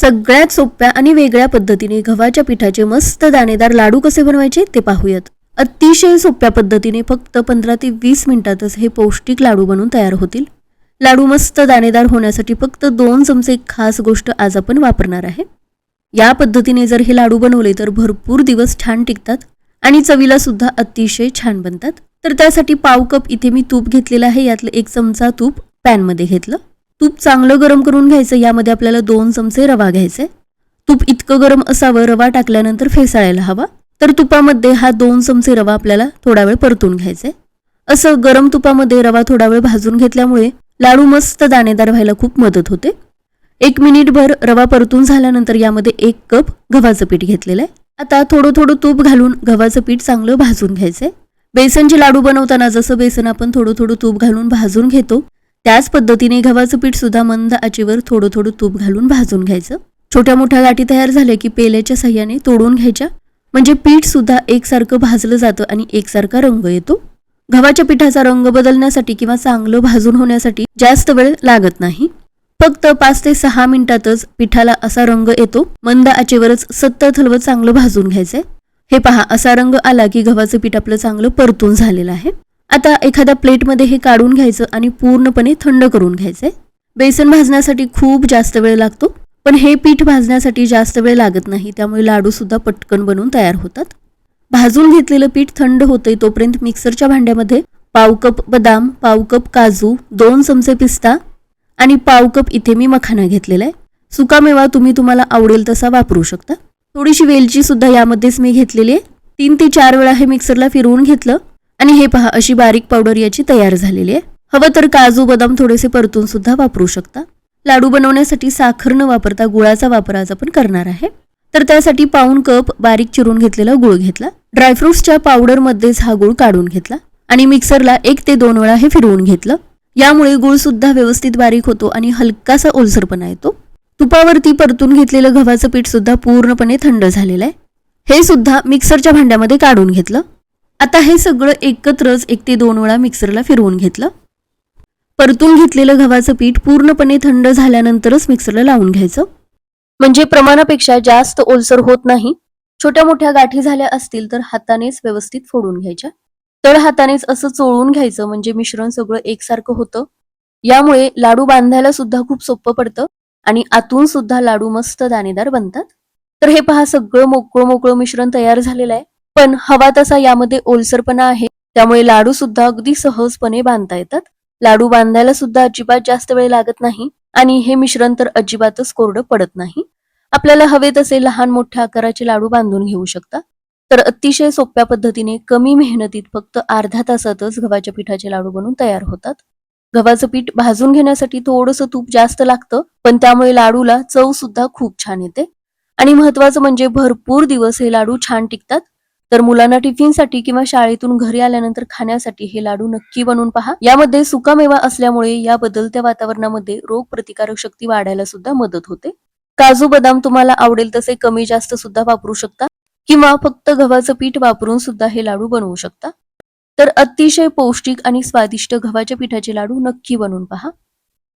सगळ्यात सोप्या आणि वेगळ्या पद्धतीने गव्हाच्या पिठाचे मस्त दाणेदार लाडू कसे बनवायचे ते पाहूयात. अतिशय सोप्या पद्धतीने फक्त पंधरा ते वीस मिनिटातच हे पौष्टिक लाडू बनून तयार होतील. लाडू मस्त दाणेदार होण्यासाठी फक्त दोन चमचे एक खास गोष्ट आज आपण वापरणार आहे. या पद्धतीने जर हे लाडू बनवले तर भरपूर दिवस छान टिकतात आणि चवीला सुद्धा अतिशय छान बनतात. तर त्यासाठी पाव कप इथे मी तूप घेतलेलं आहे. यातलं एक चमचा तूप पॅनमध्ये घेतलं. तूप चांगलं गरम करून घ्यायचं यामध्ये आपल्याला दोन चमचे रवा घ्यायचे. तूप इतकं गरम असावं रवा टाकल्यानंतर फेसाळायला हवा. तर तुपामध्ये हा दोन चमचे रवा आपल्याला थोडा वेळ परतून घ्यायचे. असं गरम तुपामध्ये रवा थोडा वेळ भाजून घेतल्यामुळे लाडू मस्त दाणेदार व्हायला खूप मदत होते. एक मिनिटभर रवा परतून झाल्यानंतर यामध्ये एक कप गव्हाचं पीठ घेतलेलं आहे. आता थोडं थोडं तूप घालून गव्हाचं पीठ चांगलं भाजून घ्यायचंय. बेसनचे लाडू बनवताना जसं बेसन आपण थोडं थोडं तूप घालून भाजून घेतो त्याच पद्धतीने गव्हाचं पीठ सुद्धा मंद आचेवर थोडं थोडं तूप घालून भाजून घ्यायचं. छोट्या मोठ्या गाठी तयार झाल्या की पेल्याच्या सह्याने तोडून घ्यायच्या. म्हणजे पीठ सुद्धा एकसारखं भाजलं जातं आणि एकसारखा रंग येतो. गव्हाच्या पिठाचा रंग बदलण्यासाठी किंवा चांगलं भाजून होण्यासाठी जास्त वेळ लागत नाही. फक्त पाच ते सहा मिनिटातच पिठाला असा रंग येतो. मंद आचेवरच सतत हलवत चांगलं भाजून घ्यायचंय. हे पहा असा रंग आला की गव्हाचं पीठ आपलं चांगलं परतून झालेलं आहे. आता एखाद्या प्लेटमध्ये हे काढून घ्यायचं आणि पूर्णपणे थंड करून घ्यायचंय. बेसन भाजण्यासाठी खूप जास्त वेळ लागतो पण हे पीठ भाजण्यासाठी जास्त वेळ लागत नाही त्यामुळे लाडूसुद्धा पटकन बनवून तयार होतात. भाजून घेतलेलं पीठ थंड होतंय तोपर्यंत मिक्सरच्या भांड्यामध्ये पाव कप बदाम पाव कप काजू दोन चमचे पिस्ता आणि पाव कप इथे मी मखाना घेतलेला आहे सुकामेवा तुम्ही तुम्हाला आवडेल तसा वापरू शकता. थोडीशी वेलची सुद्धा यामध्येच मी घेतलेली आहे. तीन ते चार वेळा हे मिक्सरला फिरवून घेतलं आणि हे पहा अशी बारीक पावडर याची तयार झालेली आहे. हवं तर काजू बदाम थोडेसे परतून सुद्धा वापरू शकता. लाडू बनवण्यासाठी साखर न वापरता गुळाचा वापर आज आपण करणार आहे. तर त्यासाठी पाऊन कप बारीक चिरून घेतलेला गुळ घेतला. ड्रायफ्रुट्सच्या पावडरमध्येच हा गुळ काढून घेतला. आणि मिक्सरला एक ते दोन वेळा हे फिरवून घेतलं. यामुळे गुळ सुद्धा व्यवस्थित बारीक होतो आणि हलकासा ओलसरपणा येतो. तुपावरती परतून घेतलेलं गव्हाचं पीठ सुद्धा पूर्णपणे थंड झालेलं आहे. हे सुद्धा मिक्सरच्या भांड्यामध्ये काढून घेतलं. आता हे सगळं एकत्रच एक ते दोन वेळा मिक्सरला फिरवून घेतलं. परतून घेतलेलं गव्हाचं पीठ पूर्णपणे थंड झाल्यानंतरच मिक्सरला लावून घ्यायचं. म्हणजे प्रमाणापेक्षा जास्त ओलसर होत नाही. छोट्या मोठ्या गाठी झाल्या असतील तर हातानेच व्यवस्थित फोडून घ्यायच्या. तळ हातानेच असं चोळून घ्यायचं म्हणजे मिश्रण सगळं एकसारखं होतं. यामुळे लाडू बांधायला सुद्धा खूप सोपं पडतं आणि आतून सुद्धा लाडू मस्त दाणेदार बनतात. तर हे पहा सगळं मोकळं मोकळं मिश्रण तयार झालेलं आहे. पण हवा तसा यामध्ये ओलसरपणा आहे. त्यामुळे लाडू सुद्धा अगदी सहजपणे बांधता येतात. लाडू बांधायला सुद्धा अजिबात जास्त वेळ लागत नाही आणि हे मिश्रण तर अजिबातच कोरडं पडत नाही. आपल्याला हवे तसे लहान मोठ्या आकाराचे लाडू बांधून घेऊ शकता. तर अतिशय सोप्या पद्धतीने कमी मेहनतीत फक्त अर्ध्या तासातच गव्हाच्या पिठाचे लाडू बनवून तयार होतात. गव्हाचं पीठ भाजून घेण्यासाठी थोडंसं तूप जास्त लागतं पण त्यामुळे लाडूला चव सुद्धा खूप छान येते. आणि महत्वाचं म्हणजे भरपूर दिवस हे लाडू छान टिकतात. तर मुलांना टिफिनसाठी किंवा शाळेतून घरी आल्यानंतर खाण्यासाठी हे लाडू नक्की बनवून पहा. यामध्ये सुकामेवा असल्यामुळे या बदलत्या वातावरणामध्ये रोग प्रतिकारक शक्ती वाढायला सुद्धा मदत होते. काजू बदाम तुम्हाला आवडेल तसे कमी जास्त सुद्धा वापरू शकता किंवा फक्त गव्हाचं पीठ वापरून सुद्धा हे लाडू बनवू शकता. तर अतिशय पौष्टिक आणि स्वादिष्ट गव्हाच्या पिठाचे लाडू नक्की बनवून पहा.